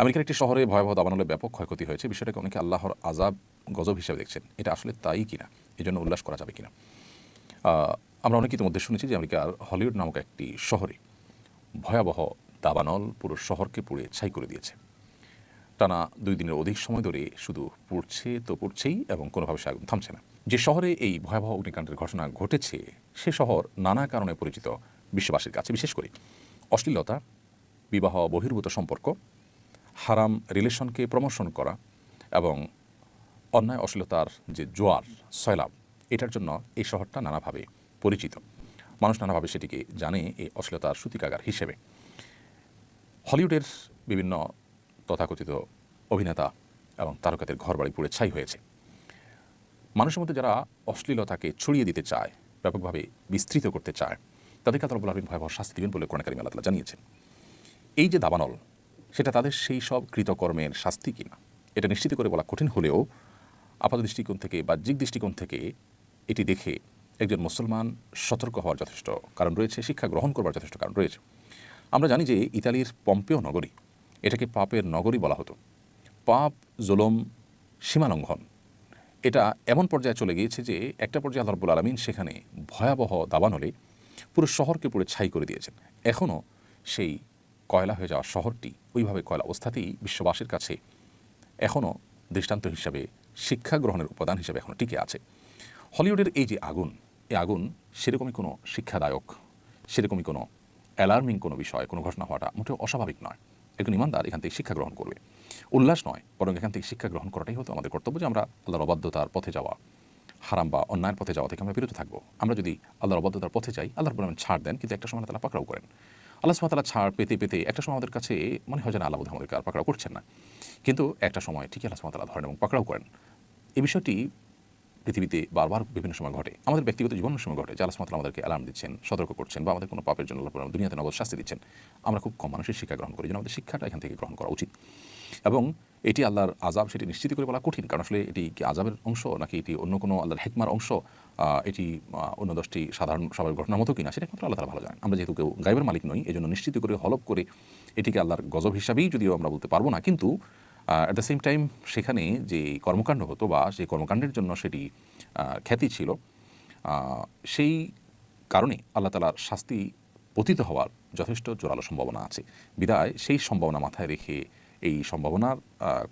আমেরিকার একটি শহরে ভয়াবহ দাবানলে ব্যাপক ক্ষয়ক্ষতি হয়েছে। বিষয়টাকে অনেকে আল্লাহর আজাব গজব হিসেবে দেখছেন। এটা আসলে তাই কিনা? এই জন্য উল্লাস করা যাবে কিনা? আমরা অনেকে ইতিমধ্যে শুনেছি যে আমেরিকার হলিউড নামক একটি শহরে ভয়াবহ দাবানল পুরো শহরকে পুড়ে ছাই করে দিয়েছে। টানা দুই দিনের অধিক সময় ধরে শুধু পুড়ছে তো পুড়ছেই এবং কোনোভাবে সে আগুন থামছে না। যে শহরে এই ভয়াবহ অগ্নিকাণ্ডের ঘটনা ঘটেছে, সে শহর নানা কারণে পরিচিত বিশ্ববাসীর কাছে। বিশেষ করে অশ্লীলতা, বিবাহ বহির্ভূত সম্পর্ক হারাম রিলেশনকে প্রমোশন করা এবং অন্যায় অশ্লীলতার যে জোয়ার সয়লাভ এটার জন্য এই শহরটা নানাভাবে পরিচিত। মানুষ নানাভাবে সেটিকে জানে এই অশ্লীলতার সূতিকাগার হিসেবে। হলিউডের বিভিন্ন তথাকথিত অভিনেতা এবং তারকাদের ঘরবাড়ি পুড়ে ছাই হয়েছে। মানুষের মধ্যে যারা অশ্লীলতাকে ছড়িয়ে দিতে চায়, ব্যাপকভাবে বিস্তৃত করতে চায়, তাদেরকে আল্লাহ আলামিন ভয়াবহ শাস্তি দিবেন বলে কোরআন কারিম আল্লাহ জানিয়েছেন। এই যে দাবানল সেটা তাদের সেই সব কৃতকর্মের শাস্তি কিনা? এটা নিশ্চিত করে বলা কঠিন হলেও আপাত দৃষ্টিকোণ থেকে বাহ্যিক দৃষ্টিকোণ থেকে এটি দেখে একজন মুসলমান সতর্ক হওয়ার যথেষ্ট কারণ রয়েছে, শিক্ষা গ্রহণ করবার যথেষ্ট কারণ রয়েছে। আমরা জানি যে ইতালির পম্পেও নগরী, এটাকে পাপের নগরী বলা হতো। পাপ, জুলম, সীমালঙ্ঘন, এটা এমন পর্যায়ে চলে গিয়েছে যে একটা পর্যায়ে আল্লাহ রব্বুল আলমিন সেখানে ভয়াবহ দাবানলে পুরো শহরকে পুরো ছাই করে দিয়েছেন। এখনও সেই কয়লা হয়ে যাওয়া শহরটি ওইভাবে কয়লা অবস্থাতেই বিশ্ববাসীর কাছে এখনও দৃষ্টান্ত হিসাবে শিক্ষা গ্রহণের উপাদান হিসেবে এখনও টিকে আছে। হলিউডের এই যে আগুন এই আগুন সেরকমই কোনো শিক্ষাদায়ক, সেরকমই কোনো অ্যালার্মিং কোনো বিষয়, কোনো ঘটনা হওয়াটা মোটেও অস্বাভাবিক নয়। একজন ইমানদার এখান থেকে শিক্ষা গ্রহণ করবে। উল্লাস নয়, বরং এখান থেকে শিক্ষা গ্রহণ করাটাই হতো আমাদের কর্তব্য যে আমরা আল্লাহর অবাধ্যতার পথে যাওয়া। হারাম বা অন্যায়ের পথে যাওয়া থেকে আমরা বিরত থাকব। আমরা যদি আল্লাহর অবাধ্যতার পথে যাই, আল্লাহর বলে ছাড় দেন, কিন্তু একটা সময় তারা পাকড়াও করেন। আল্লাহ সুমাতালা ছাড় পেতে পেতে একটা সময় আমাদের কাছে মনে হয় যেন আল্লাহ আমাদেরকে আর পাকড়াও করছেন না। কিন্তু একটা সময় ঠিকই আল্লাহ সুমাতালা ধরেন এবং পাকড়াও করেন। এই বিষয়টি পৃথিবীতে বারবার বিভিন্ন সময় ঘটে। আমাদের ব্যক্তিগত জীবনের সময় ঘটে যে আল্লাহ সুমাতালা আমাদেরকে অ্যালার্ম দিচ্ছেন, সতর্ক করছেন বা আমাদের কোনো পাপের জন্য আল্লাহ দুনিয়াতে নগদ শাস্তি দিচ্ছেন। আমরা খুব কম মানুষের শিক্ষা গ্রহণ করি যেন আমাদের শিক্ষাটা এখান থেকে গ্রহণ করা উচিত। এবং এটি আল্লাহর আজাব সেটি নিশ্চিত করে বলা কঠিন। কারণ আসলে এটি কি আজাবের অংশ নাকি এটি অন্য কোনো আল্লাহর হেকমার অংশ? এটি অন্য দশটি সাধারণ স্বাভাবিক ঘটনার মতো কিনা, সেটা একমাত্র আল্লাহ তালা ভালো জানেন। আমরা যেহেতু কেউ গাইবের মালিক নই এই জন্য নিশ্চিত করে হলপ করে এটিকে আল্লাহর গজব হিসাবেই যদিও আমরা বলতে পারব না, কিন্তু অ্যাট দ্য সেম টাইম সেখানে যে কর্মকাণ্ড হতো বা সেই কর্মকাণ্ডের জন্য সেটি খ্যাতি ছিল সেই কারণে আল্লাহ তালার শাস্তি পতিত হওয়ার যথেষ্ট জোরালো সম্ভাবনা আছে। বিদায়, সেই সম্ভাবনা মাথায় রেখে এই সম্ভাবনার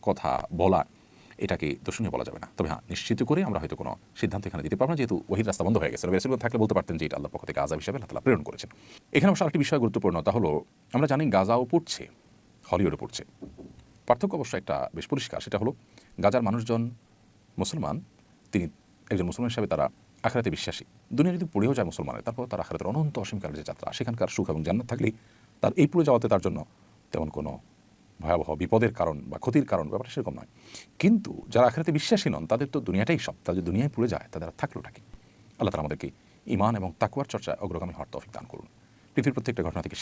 কথা বলা, এটাকে দর্শনীয় বলা যাবে না। তবে হ্যাঁ নিশ্চিত করে আমরা হয়তো কোনো সিদ্ধান্ত এখানে দিতে পারব না, যেহেতু ওহির রাস্তা বন্ধ হয়ে গেছে। রসুল থাকলে বলতে পারতেন যে এটা আল্লাহ পক্ষ থেকে আজাব হিসাবে আল্লাহ প্রেরণ করেছেন। এখানে অবশ্য আরেকটি বিষয় গুরুত্বপূর্ণ, তা হলো আমরা জানি গাজাও পড়ছে হলিউডে পড়ছে। পার্থক্য অবশ্য একটা বেশ পরিষ্কার, সেটা হলো গাজার মানুষজন মুসলমান, তিনি একজন মুসলমান হিসাবে তারা আখরাতে বিশ্বাসী। দুনিয়া যদি পড়েও যায় মুসলমানের, তারপর তার আখরাতের অনন্ত অসীমকালের যে যাত্রা, সেখানকার সুখ এবং জান্নাত থাকলেই তার এই পুড়ে যাওয়াতে তার জন্য তেমন কোনো ভয়াবহ বিপদের কারণ বা ক্ষতির কারণ, ব্যাপারটা সেরকম নয়। কিন্তু যারা আখেরাতে বিশ্বাসী নন, তাদের তো দুনিয়াটাই সব। তাদের দুনিয়ায় পুড়ে যায়, তাদের আর থাকল কি? আল্লাহ তারা আমাদেরকে ইমান এবং তাকুয়ার চর্চায় অগ্রগামী হওয়ার তফিক দান করুন। পৃথিবীর প্রত্যেকটা ঘটনা থেকে